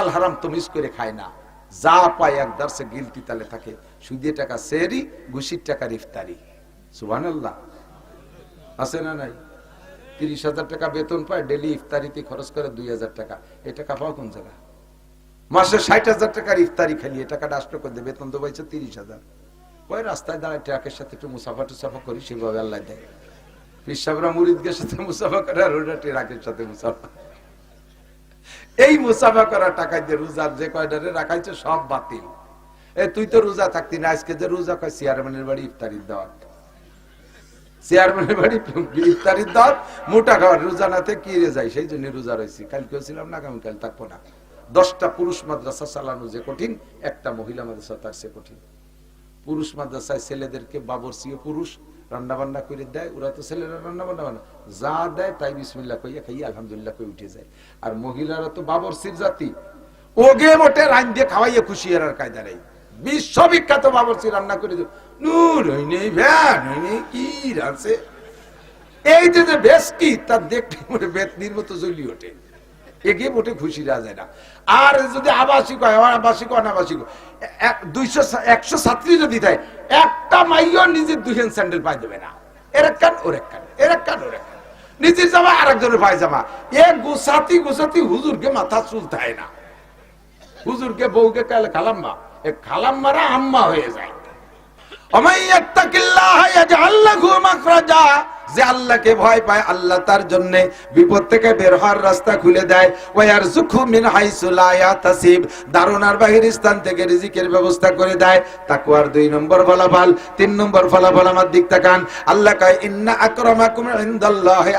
হালাল হারাম তমিজ করে খায় না। যা পায় এক দার্সে গিলতি তালে থাকে। সুদের টাকা সেরি, ঘুষির টাকার ইফতারি। সুবান আছে না নাই? তিরিশ হাজার টাকা বেতন পায় ডেলি ইফতারিতে খরচ করে দুই হাজার টাকা। এই টাকা পাও কোন জায়গা? মাসে ষাট হাজার টাকার ইফতারি খালি, এ টাকাটা আসলো করে বেতন তো পাইছে তিরিশ হাজার। ওই রাস্তায় দাঁড়ায় ট্রাকের সাথে একটু মুসাফা টুসাফা করি, সেভাবে আল্লাহ দেয়। পিসাবরা মুরিদদের সাথে মুসাফা করে আর ওটা ট্রাকের সাথে মুসাফা। এই মুসাফা করা টাকা দিয়ে রোজার যে কয়টারে রাখাইছে সব বাতিল। এ, তুই তো রোজা থাকতি না, আজকে যে রোজা কয়, চেয়ারম্যানের বাড়ি ইফতারির দেওয়া চেয়ারম্যানের বাড়ি দাওয়াত, মোটা রোজা কি যায় সেই জন্য রোজা রয়েছি। ছিলাম না, আগামীকাল থাকব না। দশটা পুরুষ মাদ্রাসা চালানো যে কঠিন, একটা মহিলা মাদ্রাসা তার সে কঠিন। পুরুষ মাদ্রাসায় ছেলেদেরকে বাবরসিও পুরুষ রান্না বান্না করে দেয়, ওরা তো ছেলেরা রান্না বান্না। বানা যা দেয় তাই বিসমিল্লা কইয়া খাইয়া আলহামদুলিল্লাহ কই উঠে যায়। আর মহিলারা তো বাবরসির জাতি। ওগে মোটে রান দিয়ে খাওয়াইয়া খুশি আর কায়দা নেই। বিশ্ববিখ্যাত বাবরসি রান্না করে দিও নূর হই নেই ভ্যান হই নেই কি রাখছে এই যে যে বেশ কি, তার দেখতে মনে বেতনির মতো জ্বলি ওঠে। এগে মোটে খুশি যায় না আর যদি আবাসিক হয় আবাসিক, অনাবাসিক দুইশো একশো ছাত্রী যদি দেয়, একটা মাইও নিজের দুইখান স্যান্ডেল পাই দেবে না। এর এক কান, ওর এক কান, এর এক কান, ওর এক নিজের জামা আর একজনের পায়জামা এ গুসাতি গুসাতি হুজুরকে মাথা চুলতায় না। হুজুরকে, বউকে কালে খালাম্মা, এ খালাম্মারা আম্মা হয়ে যায়। যে আল্লাহকে ভয় পায়, আল্লাহ তার জন্য বিপদ থেকে বের হওয়ার রাস্তা খুলে দেয়। ওয়ার মিন বাহির স্থান থেকে রিজিকের ব্যবস্থা করে দেয়। তাকওয়ার দুই নম্বর ফলাফল, তিন নম্বর ফলাফল আমার দিক তাকান। আল্লাহ কয়, ইন্না আকরামাকুম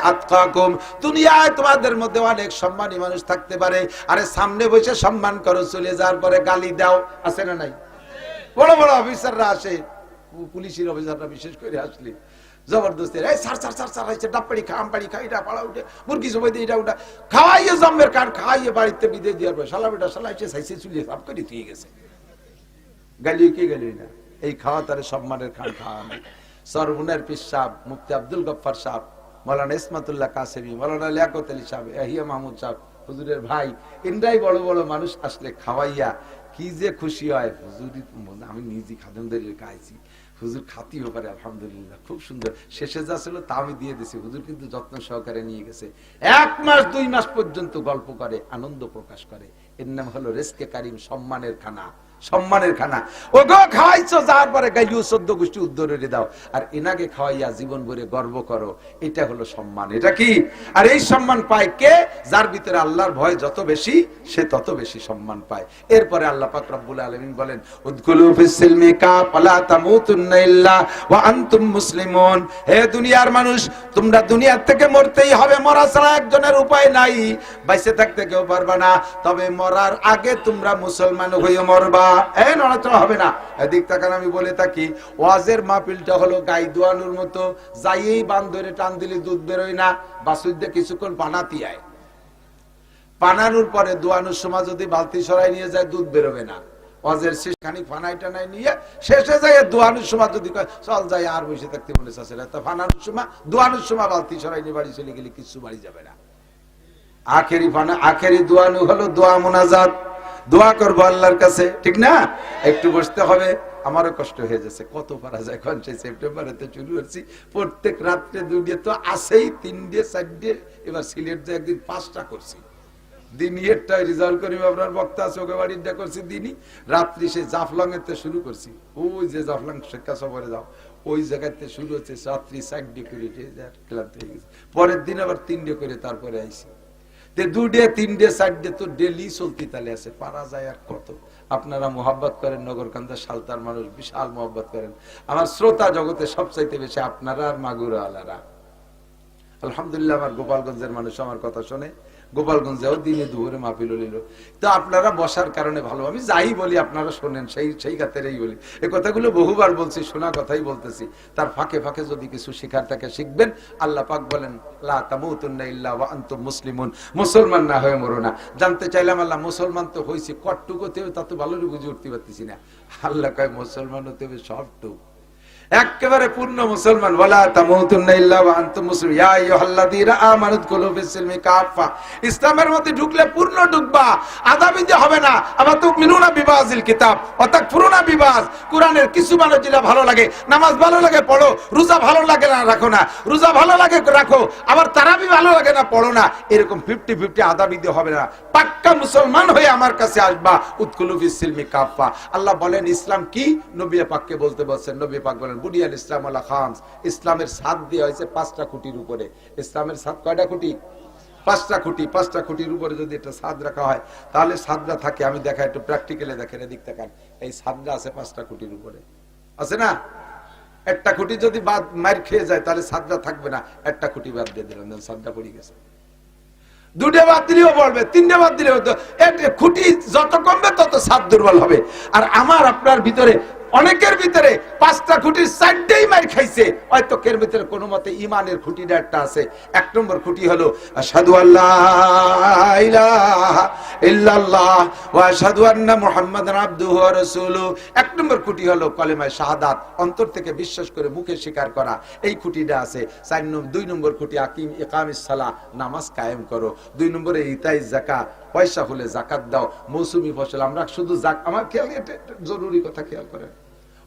আতকাকুম। দুনিয়ায় তোমাদের মধ্যে অনেক সম্মানী মানুষ থাকতে পারে। আরে সামনে বসে সম্মান করো, চলে যাওয়ার পরে গালি দাও। আছে না নাই? বড় বড় অফিসাররা আসে। পুলিশের অফিসাররা বিশেষ করে আসলে জবরদস্তি এই সার সার সার সার হয়েছে ডাপ্পাড়ি খাম পাড়ি খাই এটা পাড়া উঠে, মুরগি সবাই দিয়ে এটা উঠা, খাওয়াইয়ে জম্মের কান খাওয়াইয়ে বাড়িতে বিদে দেওয়ার পর সালা বেটা সালা এসে সাইসে চুলিয়ে সাফ করে দিয়ে গেছে। গালি কি গালি না? এই খাওয়া তারে সম্মানের খান খাওয়া নাই সরবুনের পিস সাহ মুফতি আব্দুল গফার সাহ মৌলানা ইসমাতুল্লাহ কাসেমি, মৌলানা লিয়াকত আলী সাহেব এহিয়া মাহমুদ সাহেব, হুজুরের ভাই ইন্দ্রাই বড় বড় মানুষ আসলে খাওয়াইয়া কি যে খুশি হয়। হুজুরি, আমি নিজে খাদেমদের খাইছি হুজুর খাতিও পারে, আলহামদুলিল্লাহ, খুব সুন্দর। শেষে যা ছিল তা আমি দিয়ে দিছি। হুজুর কিন্তু যত্ন সহকারে নিয়ে গেছে। এক মাস, দুই মাস পর্যন্ত গল্প করে, আনন্দ প্রকাশ করে। এর নাম হলো রেস্কে কারিম সম্মানের খানা। সম্মানের খানা। ও গো খাওয়াইছো যার পরে গাইলিও চোদ্দ গোষ্ঠী উদ্ধারে দাও। আর এনাকে খাওয়াইয়া জীবন ভরে গর্ব করো, এটা হলো সম্মান। এটা কি? আর এই সম্মান পায় কে? যার ভিতরে আল্লাহর ভয় যত বেশি, সে তত বেশি সম্মান পায়। এরপরে আল্লাহ পাক রব্বুল আলামিন বলেন, উদখুলু ফিস সিলমি কাফালা তামুতুন্না ইল্লা ওয়া আনতুম মুসলিমুন। হে দুনিয়ার মানুষ, তোমরা দুনিয়ার থেকে মরতেই হবে, মরা ছাড়া একজনের উপায় নাই। বাইসে থাকতে কেউ পারবা না, তবে মরার আগে তোমরা মুসলমান হয়ে মরবা। ওয়াজের পানানোর পরে দোয়ানোর সময় যদি বালতি সরাই নিয়ে যায়, দুধ বেরোবে না। অজের শেষ খানিক ফানাই টানাই নিয়ে, শেষে যাই দোয়ানোর সময় যদি চল যাই, আর বসে থাকতে মনে চাচ্ছে না। ফানানোর সময়, দোয়ানোর সময় বালতি সরাই নিয়ে বাড়ি চলে গেলে কিছু বাড়ি যাবে না। আখেরি ফানা, আখেরি দোয়ানু হলো দোয়া মোনাজাত। দোয়া করব আল্লাহর কাছে, ঠিক না? একটু বসতে হবে, আমারও কষ্ট হয়ে যাচ্ছে। কত পারা যায় এখন, সেই সেপ্টেম্বরেতে শুরু করছি প্রত্যেক রাত্রে দুটিয়ে তো আসেই তিন দিয়ে, চার দিয়ে। এবার সিলেট যে একদিন পাঁচটা করছি। দিনই একটা রিজাল্ট করি আপনার বক্তা বাড়িটা করছি দিনই। রাত্রি সে জাফলং শুরু করছি। ওই যে জাফলং শেখা সফরে যাও, ওই জায়গাতে শুরু হচ্ছে, রাত্রি করে ক্লান্ত হয়ে গেছে। পরের দিন আবার তিনটে করে তারপরে আইসি। তে দুডে তিনটে চারটে তো ডেলি চলতি তালে আছে, পারা যায় আর আপনারা মোহাব্বত করেন নগরকান্দা সালতার মানুষ বিশাল মোহাব্বত করেন। আমার শ্রোতা জগতে সবচাইতে বেশি আপনারা আর মাগুরা আলারা আলহামদুলিল্লাহ, আমার গোপালগঞ্জের মানুষ আমার কথা শোনে। গোপালগঞ্জেও দিনে দুপুরে মাহফিল নিল। তো আপনারা বসার কারণে ভালো। আমি যাই বলি, আপনারা শোনেন, সেই সেই খাতেরই বলি। এই কথাগুলো বহুবার বলছি, শোনা কথাই বলতেছি। তার ফাঁকে ফাঁকে যদি কিছু শিখার থাকে শিখবেন। আল্লাহ পাক বলেন আনতুম মুসলিমুন। মুসলমান না হয়ে মরো না। জানতে চাইলাম, আল্লাহ, মুসলমান তো হইছে, কটটুকুতেও তা তো ভালো বুঝে উঠতে পারতেছি না। আল্লাহ কয় মুসলমান হতে হবে, সবটুক। একেবারে পূর্ণ মুসলমান। ওয়ালা তামুতুন্না ইসলামের মধ্যে ঢুকলে পূর্ণ ঢুকবা। আদাবি যে হবে না। আবার তুমিনুনা বিবাজিল কিতাব। অর্থাৎ পুরোনা বিবাজ। কোরআনের কিছু মানুষ যেটা ভালো লাগে, নামাজ ভালো লাগে, পড়ো। রোজা ভালো লাগে না, রাখো না। রোজা ভালো লাগে, রাখো। আবার তারাবি ভালো লাগে না, পড়ো না। এরকম ফিফটি ফিফটি আদাবি দিয়ে হবে না। পাক্কা মুসলমান হয়ে আমার কাছে আসবা। উৎকুলু ফিস-সিলমি আল্লাহ বলেন, ইসলাম কি? নবী পাককে বলতে বলছেন, নবী পাক বলেন, বুনিয়াল ইসলাম আল্লাহ খামস। ইসলামের সাত দিয়ে হয়েছে পাঁচটা খুঁটির উপরে। ইসলামের সাত কয়টা খুঁটি? পাঁচটা খুঁটি। পাঁচটা খুঁটির উপরে যদি একটা সাদ রাখা হয়, তাহলে সাদরা থাকে। আমি দেখা একটু প্র্যাকটিক্যালে দেখেন, এদিক দেখান এই সাদরা আছে পাঁচটা খুঁটির উপরে। আছে না? একটা খুঁটি যদি বাদ মার খেয়ে যায়, তাহলে সাদরা থাকবে না। একটা খুঁটি বাদ দিয়ে দিলাম সাদরা পড়ে গেছে। দুটো বাদ দিলেও পড়বে তিনটে বাদ দিলেও খুঁটি যত কমবে তত সাত দুর্বল হবে। আর আমার আপনার ভিতরে অনেকের ভিতরে পাঁচটা খুঁটির চারটেই মার খাইছে। হয়তো কের ভিতরে কোনো মতে ইমানের খুঁটিটা একটা আছে। এক নম্বর খুঁটি হলো, আশহাদু আল্লাহ আশহাদু আন্না মুহাম্মাদান আবদুহু ওয়া এক নম্বর খুঁটি হলো কলেমায় শাহাদাত, অন্তর থেকে বিশ্বাস করে মুখে স্বীকার করা। এই খুঁটিটা আছে। চার নম্বর দুই নম্বর খুঁটি, আকিম ইকামিস সালাহ নামাজ কায়েম করো। দুই নম্বরে ইতাই যাকাত পয়সা হলে জাকাত দাও, মৌসুমি ফসল, আমরা শুধু জাক আমার খেয়াল জরুরি কথা খেয়াল করেন।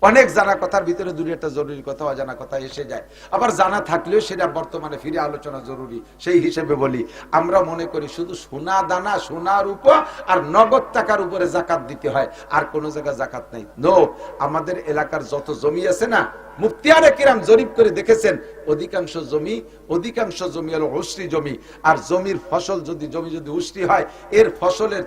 অনেক জানা কথার ভিতরে দুই একটা জরুরি কথা, অজানা কথা এসে যায়। আবার জানা থাকলেও সেটা বর্তমানে ফিরে আলোচনা জরুরি। সেই হিসেবে বলি, আমরা মনে করি শুধু সোনা দানা সোনার উপর আর নগদ টাকার উপরে জাকাত দিতে হয়। আর কোনো জায়গায় জাকাত নেই। নো আমাদের এলাকার যত জমি আছে না মুক্তিয়ারে কিরাম জরিপ করে দেখেছেন, অধিকাংশ জমি অধিকাংশ জমি হলো উসরি জমি। আর জমির ফসল যদি, জমি যদি উসরি হয়, এর ফসলের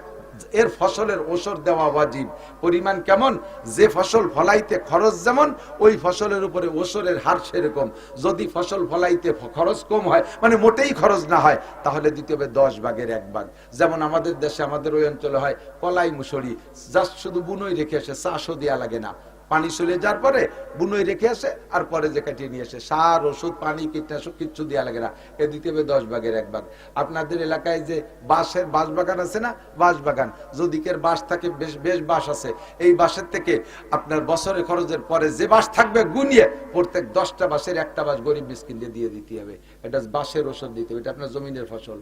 এর ফসলের ওষর দেওয়া ওয়াজিব। পরিমাণ কেমন? যে ফসল ফলাইতে খরচ যেমন, ওই ফসলের উপরে ওষরের হার সেরকম। যদি ফসল ফলাইতে খরচ কম হয় মানে মোটেই খরচ না হয়, তাহলে দিতে হবে দশ ভাগের এক ভাগ। যেমন আমাদের দেশে, আমাদের ওই অঞ্চলে হয় কলাই মুসরি। জাস্ট শুধু বুনোই রেখে আসে চাষও দেওয়া লাগে না। পানি চলে যাওয়ার পরে বুনোই রেখে আসে, আর পরে যে কাটিয়ে নিয়ে আসে। সার, ওষুধ, পানি, কীটনাশক কিচ্ছু দেওয়া লাগে না। এ দিতে হবে দশ ভাগের এক ভাগ। আপনাদের এলাকায় যে বাঁশের, বাঁশ বাগান আছে না? বাঁশ বাগান। যদি কের বাঁশ থাকে, বেশ বেশ বাঁশ আছে। এই বাঁশের থেকে আপনার বছরে খরচের পরে যে বাঁশ থাকবে, গুনিয়ে প্রত্যেক দশটা বাঁশের একটা বাঁশ গরিব মিসকিন দিয়ে দিতে হবে। এটা বাঁশের ওষুধ দিতে হবে। এটা আপনার জমিনের ফসল।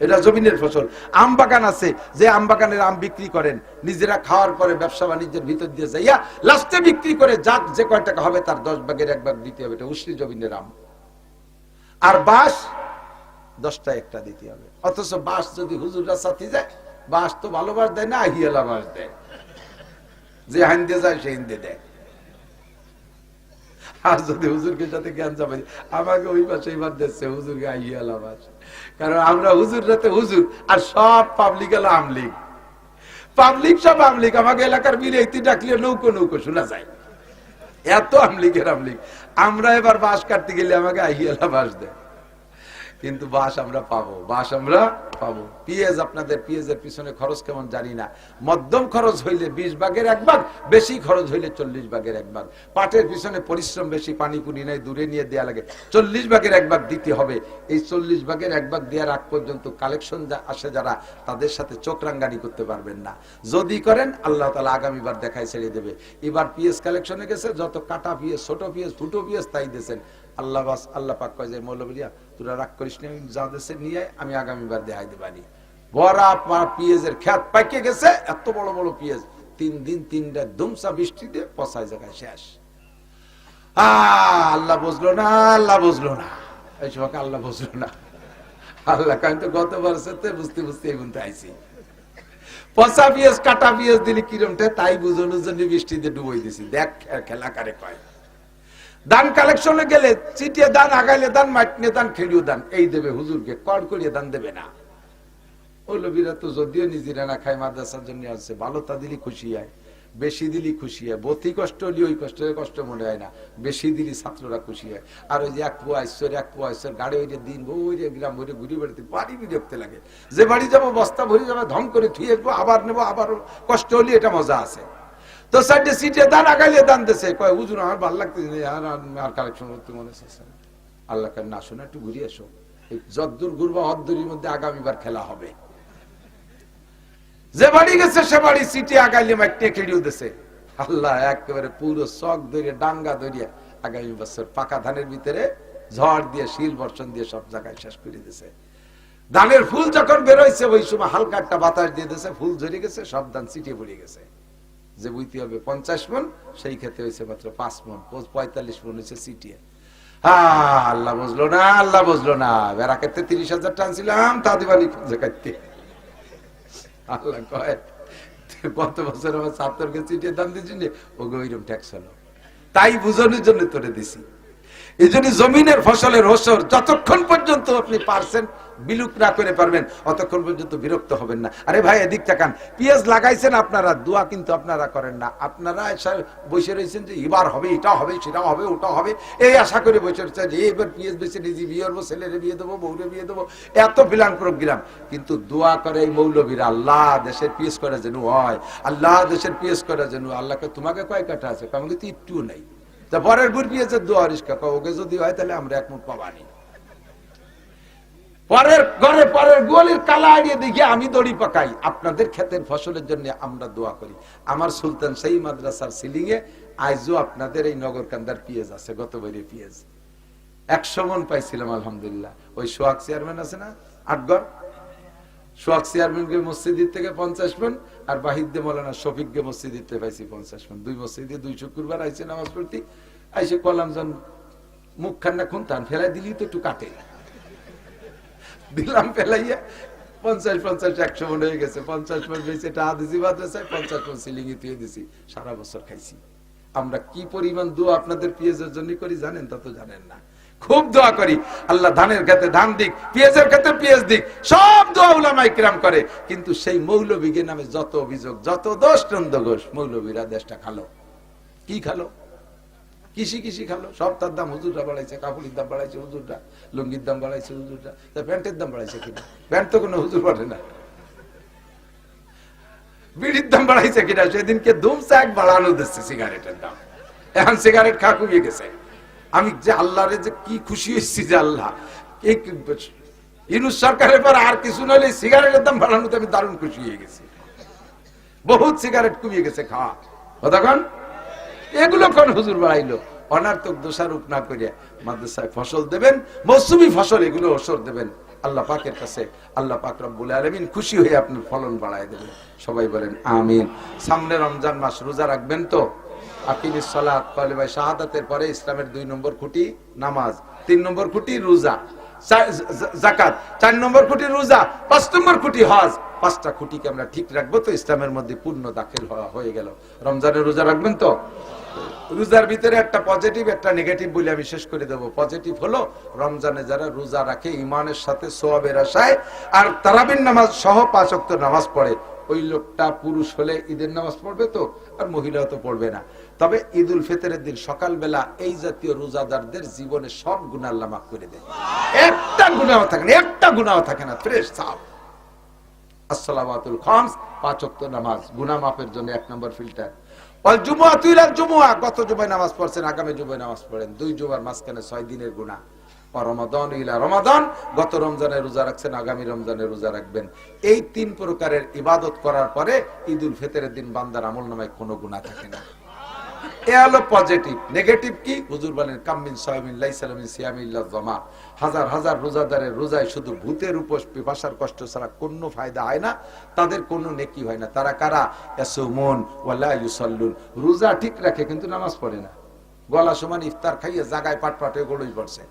এটা জমিনের ফসল। আম বাগান আছে, যে আম বাগানের আম বিক্রি করেন, নিজেরা খাওয়ার পরে ব্যবসা বাণিজ্যের ভিতর দিয়ে যাইয়া লাস্টে বিক্রি করে যাক যে কয় টাকা হবে, তার দশ ভাগের এক ভাগ দিতে হবে। এটা উশ্রী জমিনের আম। আর বাঁশ, দশটা একটা দিতে হবে। অথচ বাঁশ যদি হুজুররা সাথে যায়, বাঁশ তো ভালো বাঁশ দেয় না, হিয়ালা বাঁশ দেয়। যে হাইন্দে যায় সে হিন্দে দেয়। আর যদি হুজুরকে সাথে জ্ঞান যাবে আমাকে ওই পাশে এবার দিচ্ছে, হুজুরকে আইয়াল মাস কারণ আমরা হুজুর সাথে হুজুর, আর সব পাবলিক হলো আমলিগ পাবলিক সব আমলিক, আমাকে এলাকার বিলেতি ডাকলে নৌকো নৌকো, শোনা যায়। এত আমলিকের আমলিক। আমরা এবার বাস কাটতে গেলে আমাকে আইয়ালা বাঁশ দেয়। কিন্তু বাস আমরা পাবো, বাস আমরা পাবো। পিএজ আপনাদের পিএজ এর পিছনে খরচ কেমন জানি না। মধ্যম খরচ হইলে বিশ ভাগের এক ভাগ, বেশি খরচ হইলে চল্লিশ ভাগের এক ভাগ। পাটের পিছনে পরিশ্রম বেশি, পানি পুনি নেই, দূরে নিয়ে দেওয়া লাগে। চল্লিশ ভাগের এক ভাগ দিতে হবে। এই চল্লিশ ভাগের এক ভাগ দেওয়ার আগ পর্যন্ত কালেকশন আসে যারা, তাদের সাথে চোখ রাঙ্গানি করতে পারবেন না। যদি করেন, আল্লাহ তালা আগামীবার দেখায় ছেড়ে দেবে। এবার পিএস কালেকশনে গেছে, যত কাটা পিএস, ছোট পিএস ফুটো পিএস তাই দিয়েছেন। আল্লাহ বাস, আল্লাহ পাক কয় যে মৌলবিয়া তোরা রাগ করিস যা দেশে নিয়ে আমি আগামীবার দেখাই দিবানি বড়া পাড়া পিঁয়াজের খ্যাত পাইকে গেছে, এত বড় বড় পিঁয়াজ। তিন দিন তিনটা দুমসা বৃষ্টিতে পচায় জায়গায় শেষ। আল্লাহ বুঝলো না, আল্লাহ বুঝলো না। এই সময় আল্লাহ বুঝলো না। আল্লাহ কারণ তো গতবার সাথে বুঝতে বুঝতে আইছি। পচা পিঁয়াজ, কাটা পিঁয়াজ দিলে কিরমটা, তাই বুঝানোর জন্য বৃষ্টিতে ডুবই দিছি। দেখ খেলা কারে কয়। দান কালেকশনে গেলে চিটিয়ে দান, আগাইলে দান মাটনে দান খেলিও দান, এই দেবে হুজুরকে, কর করিয়ে দান দেবে না। তো যদিও না খায়, মাদ্রাসার জন্য আসছে, ভালো তা দিলি খুশি হয়, বেশি দিলি খুশি হয়, বতি কষ্ট হলে ওই কষ্ট মনে হয় না, বেশি দিলি ছাত্ররা খুশি হয়। আর ওই যে এক পুয়া ঈশ্বর এক পুয়া ঈশ্বর গাড়ি ওই যে দিন ওই যে গ্রাম ভরে ঘুরি বেড়াতে, বাড়ি লাগে। যে বাড়ি যাব, বস্তা ভরে যাব, ধম করে থুয়ে আবার নেব, আবার কষ্ট হলে, এটা মজা আছে। তো সাইডে সিটে দান আগাইলে দান দেশে কয়, হুজুর, আমার ভালো লাগতেছে আর আর- কালেকশন করতে মনে হচ্ছে আল্লাহ কার না, শোনা, একটু ঘুরিয়ে এসো। যদ্দুর ঘুরবা হদ্দুরির মধ্যে আগামীবার খেলা হবে। যে বাড়ি গেছে, সে বাড়ি সিটি আগাইলে মাইটে খেলিও দেশে আল্লাহ একেবারে পুরো শখ ধরিয়ে, ডাঙ্গা ধরিয়ে আগামী বছর পাকা ধানের ভিতরে ঝড় দিয়ে, শিল বর্ষণ দিয়ে সব জায়গায় শেষ করে দিছে। ধানের ফুল যখন বেরোইছে ওই সময় হালকা একটা বাতাস দিয়ে দিয়েছে ফুল ঝরে গেছে, সব ধান ছিটিয়ে পড়ে গেছে। যে বুঝতে হবে পঞ্চাশ মন, সেই ক্ষেত্রে হয়েছে মাত্র পাঁচ মন পঁয়তাল্লিশ মন হয়েছে সিটিয়ে আল্লাহ বুঝলো না, আল্লাহ বুঝলো না। বেড়া তিরিশ হাজার টান ছিলাম তা খুঁজে কাটতে আল্লাহ কয় বছর আমার ছাত্রকে দাম ট্যাক্স হলো। তাই বুঝানোর জন্য তোরে দিছি। এই জন্য জমিনের ফসলের ওসর যতক্ষণ পর্যন্ত আপনি পারছেন বিলুপ না করে পারবেন, অতক্ষণ পর্যন্ত বিরক্ত হবেন না। আরে ভাই, এদিক তাকান। পেঁয়াজ লাগাইছেন আপনারা, দোয়া কিন্তু আপনারা করেন না। আপনারা বসে রয়েছেন যে, এবার হবে, এটা হবে, সেটা হবে, ওটা হবে। এই আশা করে বসে রয়েছে যে, এবার পেঁয়াজ বেছে নিজে বিয়ে করব, ছেলেরে বিয়ে দেবো, বউরে বিয়ে দেবো। এত প্ল্যান প্রোগ্রাম কিন্তু দোয়া করে এই মৌলবীরা, আল্লাহ দেশের পিএস করা যেন হয়, আল্লাহ দেশের পিএস করা যেন আল্লাহকে তোমাকে কয় কাটা আছে? আমাকে তো একটু নাই। তা পরের বুড় পিএসের দোয়া রিস্কা ওকে যদি হয় তাহলে আমরা একমত পাবানি। পরের, ঘরে পরের গোয়ালির কালা আড়িয়ে দেখি আমি দড়ি পাকাই। আপনাদের ক্ষেতের ফসলের জন্য আমরা দোয়া করি। আমার সুলতান সেই মাদ্রাসার সিলিং এ আইজও আপনাদের এই নগরকান্দার পিএস আছে, গত বইরে পিএস একশো মন পাইছিলাম, আলহামদুলিল্লাহ। ওই সোহাগ চেয়ারম্যান আছে না? আটগড়? সোহাগ চেয়ারম্যানকে মসজিদের থেকে পঞ্চাশ মন, আর বাহিদ্দে মৌলানা শফিককে মসজিদের থেকে পাইছি পঞ্চাশ মন। দুই মসজিদে দুই শুক্রবার আইসে নামাজ পড়তি। আইসে কলাম জন মুখ খান্না খুনতান, ফেলাই দিলি তো একটু কাটে। দিলাম ফেলাইয়া। পঞ্চাশ পঞ্চাশ, একশো মন হয়ে গেছে। পঞ্চাশ মন বেশি টাকা দিছি, মাদ্রাসায় পঞ্চাশ মন সিলিং দিয়ে দিছি। সারা বছর খাইছি। আমরা কি পরিমাণ দোয়া আপনাদের পেঁয়াজের জন্য করি জানেন? তা তো জানেন না। খুব দোয়া করি। আল্লাহ ধানের ক্ষেত্রে ধান দিক, পেঁয়াজের ক্ষেত্রে পেঁয়াজ দিক, সব দোয়া উলামাই কিরাম করে। কিন্তু সেই মৌলবীকে নামে যত অভিযোগ, যত দোষ নন্দ ঘোষ মৌলবীরা দেশটা খালো। কি খালো? কৃষি কৃষি খালো সব তার দাম হুজুররা বাড়াইছে কাপড়ের দাম বাড়াইছে হুজুররা, লুঙ্গির দাম বাড়াইছে হুজুররা, তা প্যান্টের দাম বাড়াইছে কিনা? প্যান্ট তো কোনো হুজুর বাড়ে না। বিড়ির দাম বাড়াইছে কিনা? সেদিনকে দুম চাক বাড়ানো দিচ্ছে সিগারেটের দাম। এখন সিগারেট খা কমিয়ে গেছে। আমি যে আল্লাহরে যে কি খুশি হয়েছি যে আল্লাহ। এই সরকারের পর আর কিছু নইলে সিগারেটের দাম বাড়ানোতে আমি দারুণ খুশি হয়ে গেছি। বহুত সিগারেট কমিয়ে গেছে খাওয়া। কতক্ষণ এগুলো কোন হুজুর বাড়াইলো? অনার্থক দোষারোপ না করিয়া মাদ্রাসায় ফসল দেবেন, মৌসুমি ফসল এগুলো ওসর দেবেন। আল্লাহ পাকের কাছে, আল্লাহ পাক রব্বুল আলামিন খুশি হয়ে আপনার ফলন বাড়ায় দেবেন। সবাই বলেন, আমিন। সামনে রমজান মাস রোজা রাখবেন তো? আকিমিস সালাত, কালিমায়ে শাহাদাতের পরে ইসলামের দুই নম্বর খুঁটি নামাজ, তিন নম্বর খুঁটি রোজা। জাকাত। চার নম্বর খুঁটি রোজা, পাঁচ নম্বর খুঁটি হজ। পাঁচটা খুঁটিকে আমরা ঠিক রাখব তো, ইসলামের মধ্যে পূর্ণ দাখিল হয়ে গেল। রমজানের রোজা রাখবেন তো? রোজার ভিতরে একটা পজিটিভ একটা নেগেটিভ বলে আমি শেষ করে দেবো। পজিটিভ হলো, রমজানে যারা রোজা রাখে ইমানের সাথে সোয়াবের আশায়, আর তারাবিন নামাজ সহ পাঁচ অক্ত নামাজ পড়ে। ওই লোকটা পুরুষ হলে ঈদের নামাজ পড়বে তো, আর মহিলাও তো পড়বে না। তবে ঈদ উল ফিতরের দিন সকালবেলা এই জাতীয় রোজাদারদের জীবনে সব গুণার লামাক করে দেয়। একটা গুণাও থাকে না, একটা গুণাও থাকে না। ফ্রেশ সাফ আসসালামাতুল খামস, পাঁচ ওয়াক্ত নামাজ। গুনাহ মাফের জন্য এক নম্বর ফিল্টার। ওয়াল জুমুআ তুইলা জুমুআ। গত জুমায় নামাজ পড়ছেন, আগামী জুমায় নামাজ পড়েন। দুই জুমার মাঝখানে ছয় দিনের ও রমাদান ইলা গত রোজা রাখছেন, আগামী রোজা রাখবেন। এই তিন প্রকারের ইবাদত করার পরে ঈদ উল দিন বান্দার আমল নামায় কোনো গুনাহ থাকে না। এ হলো পজিটিভ নেগেটিভ কি? হুজুর বলেন লাইসালামিন সিয়ামিল্লাহ জমা হাজার হাজার রোজাদারের রোজায় শুধু ভূতের উপর পিপাসার কষ্ট ছাড়া কোনো ফায়দা হয় না। তাদের কোনো নেকি হয় না। তারা কারা? ইয়াসুমুন ওয়ালা ইউসাল্লুন। রোজা ঠিক রাখে, কিন্তু নামাজ পড়ে না। গলা সমান ইফতার খাইয়ে জাগায় পাট পাটে গড়ই পড়ছে।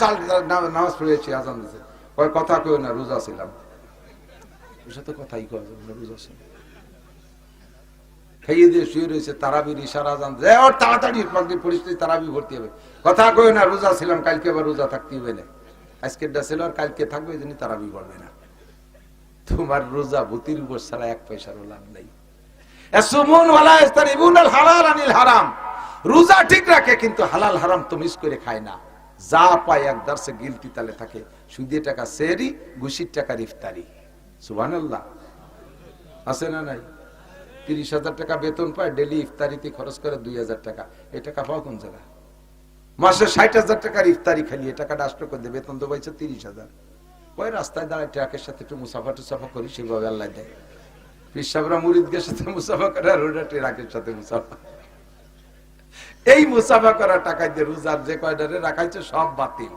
চাল নামাজ পড়েছি আজান কয় কথা কেউ না রোজা ছিলাম। সাথে কথাই কয় রোজা ছিলাম। খাইয়ে দিয়ে শুয়ে রয়েছে তারাবির ইশারা জান ওর তাড়াতাড়ি পরিস্থিতি তারাবি ভর্তি হবে। কথা কই না রোজা ছিলাম কালকে আবার রোজা থাকতে হবে না। ছিল আর কালকে থাকবে এই জন্য তারাবি করবে না। তোমার রোজা ভূতির উপর ছাড়া এক পয়সারও লাভ নেই। হারাম। রোজা ঠিক রাখে কিন্তু হালাল হারাম তো মিস করে খায় না। যা পায় এক দার্সে গিলতি তালে থাকে। সুদের টাকা সেরি ঘুষির টাকার ইফতারি। সুবহানাল্লাহ। আছে না নাই? তিরিশ হাজার টাকা বেতন পায় ডেলি ইফতারিতে খরচ করে দুই হাজার টাকা। এই টাকা পাও কোন জায়গা? মাসে ষাট হাজার টাকার ইফতারি খালি এই টাকাটা আসলো করে দেয়, বেতন তো পাইছে তিরিশ হাজার। ওই রাস্তায় দাঁড়ায় ট্রাকের সাথে একটু মুসাফা টুসাফা করি সেভাবে আল্লাহ দেয়। পিসাবরা মুরিদদের সাথে মুসাফা করে আর ওটা ট্রাকের সাথে মুসাফা। এই মুসাফা করা টাকা দিয়ে রোজার যে কয়টারে রাখাইছে সব বাতিল।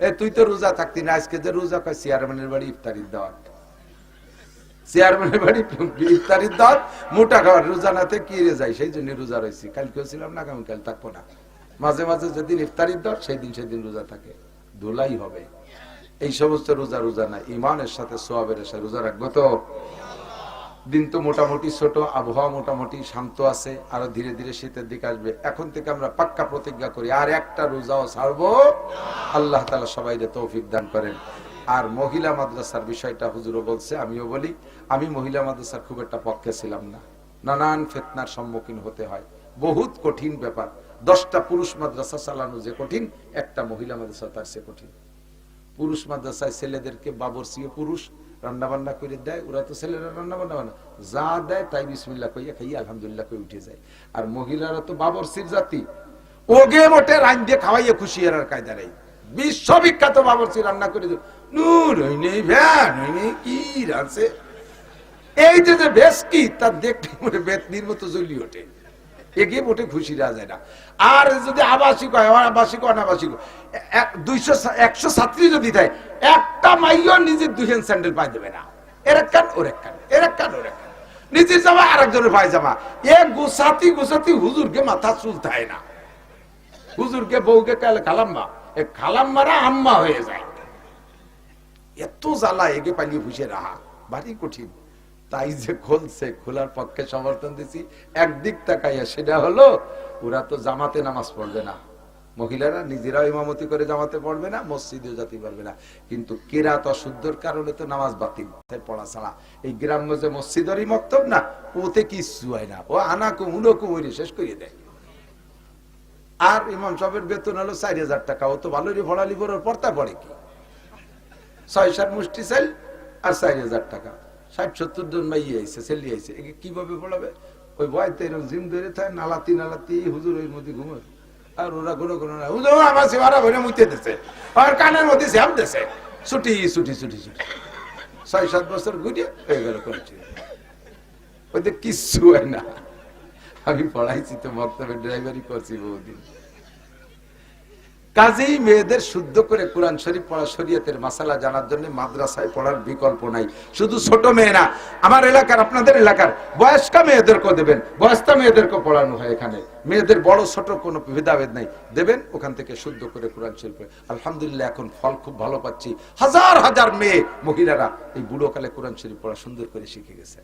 এ, তুই তো রোজা থাকতি না, আজকে যে রোজা কয়, চেয়ারম্যানের বাড়ি ইফতারির দেওয়ার চেয়ারম্যানের বাড়ি দাঁত মোটা রোজা নাতে কি যায় সেই জন্য রোজা রয়েছি। কালকেও ছিলাম না আগামীকাল থাকব না। মাঝে মাঝে যেদিন ইফতারির দর সেই দিন সেদিন রোজা থাকে। ধুলাই হবে। এই সমস্ত রোজা রোজা না, ইমানের সাথে সোয়াবের সাথে রোজা রাখব তো। দিন তো মোটামুটি ছোট, আবহাওয়া মোটামুটি শান্ত আছে, আরও ধীরে ধীরে শীতের দিকে আসবে। এখন থেকে আমরা পাক্কা প্রতিজ্ঞা করি, আর একটা রোজাও ছাড়বো। আল্লাহ তালা সবাই তৌফিক দান করেন। আর মহিলা মাদ্রাসার বিষয়টা হুজুরও বলছে, আমিও বলি, আমি মহিলা মাদ্রাসার খুব একটা পক্ষে ছিলাম না। নানান ফেতনার সম্মুখীন হতে হয়। বহুত কঠিন ব্যাপার। দশটা পুরুষ মাদ্রাসা চালানো যে কঠিন, একটা মহিলা মাদ্রাসা তার সে কঠিন। পুরুষ মাদ্রাসায় ছেলেদেরকে বাবরসিও পুরুষ রান্না বান্না করে দেয়, ওরা তো ছেলেরা রান্না বান্না। বানা যা দেয় তাই বিসমিল্লা কইয়া খাইয়া আলহামদুলিল্লাহ কই উঠে যায়। আর মহিলারা তো বাবরসির জাতি। ওগে মোটে রান দিয়ে খাওয়াইয়া খুশি আর কায়দা নেই। বিশ্ববিখ্যাত বাবরসি রান্না করে দিল নূর হই নেই ভ্যান হই নেই কি রাঁধছে এই যে যে বেশ কি, তার দেখতে মনে বেতনির মতো জ্বলি ওঠে। এগিয়ে মোটে খুশি রাখা যায় না আর যদি আবাসিক হয় আবাসিক, অনাবাসিক দুইশো একশো ছাত্রী যদি দেয়, একটা মাইও নিজের দুইখান স্যান্ডেল পাই দেবে না। এর এক কান, ওর এক কান, এর এক কান, ওর এক কান। নিজের জামা আর একজনের পায়জামা এ গুসাতি গুসাতি হুজুরকে মাথা চুলতায় না। হুজুরকে, বউকে কালে খালাম্মা, এ খালাম্মারা আম্মা হয়ে যায়। এত জ্বালা এগে পালিয়ে বসে রাহা। ভারী কঠিন। তাই যে খুলছে, খোলার পক্ষে সমর্থন দিছি, একদিক তাকাইয়া সেটা হলো, ওরা তো জামাতে নামাজ পড়বে না। মহিলারা নিজেরাও ইমামতি করে জামাতে পড়বে না, মসজিদেও যেতে পারবে না। কিন্তু কেরাত অশুদ্ধর কারণে তো নামাজ বাতিল পড়া ছাড়া। এই গ্রাম্য যে মসজিদেরই মক্তব না, ওতে কিচ্ছু হয় না। ও আনাকু উনকু ওই শেষ করিয়ে দেয়। আর ইমাম সাহেবের বেতন হলো চার হাজার টাকা। ও তো ভালোই ভরালি বড় পড়তা পড়ে কি? ছয় সাত মুষ্টি সেল আর চার হাজার টাকা। ষাট সত্তর জন মাই আইছে, ছেলে আইছে। একে কীভাবে পড়াবে? ওই বয়তে এরকম জিম ধরে থাকে, নালাতি নালাতি, হুজুর ওই মধ্যে ঘুমোয় আর ওরা কোনো কোনো না, হুজুর, আমার সেবারা ভরে মুইতে দিছে আর কানের মধ্যে শ্যাম দিছে। ছুটি ছুটি ছুটি ছুটি। ছয়, সাত বছর ঘুরিয়ে হয়ে গেল করছি ওদের কিচ্ছু হয় না। আমি পড়াইছি তো বক্তব্যের ড্রাইভারি করছি বহুদিন। কাজেই মেয়েদের শুদ্ধ করে কোরআন শরীফ পড়া শরীয়তের মাসালা জানার জন্য মাদ্রাসায় পড়ার বিকল্প নাই। শুধু ছোট মেয়ে না আমার এলাকার, আপনাদের এলাকার বয়স্কা মেয়েদেরকেও দেবেন। বয়স্কা মেয়েদেরকে পড়ানো হয় এখানে। মেয়েদের বড়, ছোট কোনো ভেদাভেদ নাই। দেবেন ওখান থেকে শুদ্ধ করে কোরআন শরীফ। আলহামদুলিল্লাহ, এখন ফল খুব ভালো পাচ্ছি। হাজার হাজার মেয়ে মহিলারা এই বুড়ো কালে কোরআন শরীফ পড়া সুন্দর করে শিখে গেছে।